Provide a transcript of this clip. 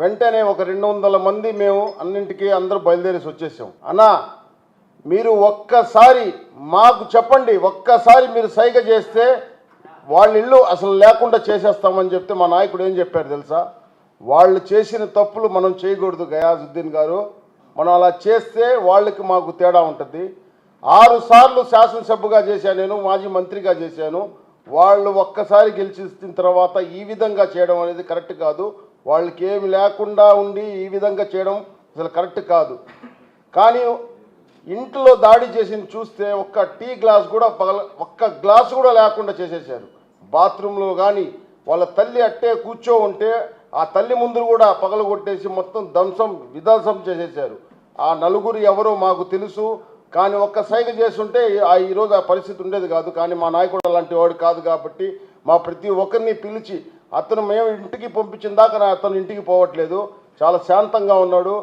వెంటనే ఒక రెండు వందల మంది మేము అన్నింటికి అందరూ బయలుదేరేసి వచ్చేసాం. అన్నా మీరు ఒక్కసారి మాకు చెప్పండి ఒక్కసారి మీరు సైగ చేస్తే వాళ్ళ ఇల్లు అసలు లేకుండా చేసేస్తామని చెప్తే మా నాయకుడు ఏం చెప్పారు తెలుసా? వాళ్ళు చేసిన తప్పులు మనం చేయకూడదు గయాజుద్దీన్ గారు. మనం అలా చేస్తే వాళ్ళకి మాకు తేడా ఉంటుంది. ఆరు సార్లు శాసనసభ్యుగా చేశాను నేను మాజీ మంత్రిగా చేశాను. వాళ్ళు ఒక్కసారి గెలిచిన తర్వాత ఈ విధంగా చేయడం అనేది కరెక్ట్ కాదు. వాళ్ళకి ఏమి లేకుండా ఉండి ఈ విధంగా చేయడం అసలు కరెక్ట్ కాదు. కానీ ఇంట్లో దాడి చేసింది చూస్తే ఒక్క టీ గ్లాస్ కూడా పగల ఒక్క గ్లాస్ కూడా లేకుండా చేసేసారు. బాత్రూంలో కానీ వాళ్ళ తల్లి అట్టే కూర్చో ఉంటే ఆ తల్లి ముందు కూడా పగలగొట్టేసి మొత్తం ధ్వంసం విధ్వంసం చేసేసారు. ఆ నలుగురు ఎవరో మాకు తెలుసు. కానీ ఒక్క సైగ చేస్తుంటే ఆ ఈరోజు ఆ పరిస్థితి ఉండేది కాదు. కానీ మా నాయకుడు అలాంటి వాడు కాదు కాబట్టి మా ప్రతి ఒక్కరిని పిలిచి అతను మేము ఇంటికి పంపించిన దాకా అతను ఇంటికి పోవట్లేదు. చాలా శాంతంగా ఉన్నాడు.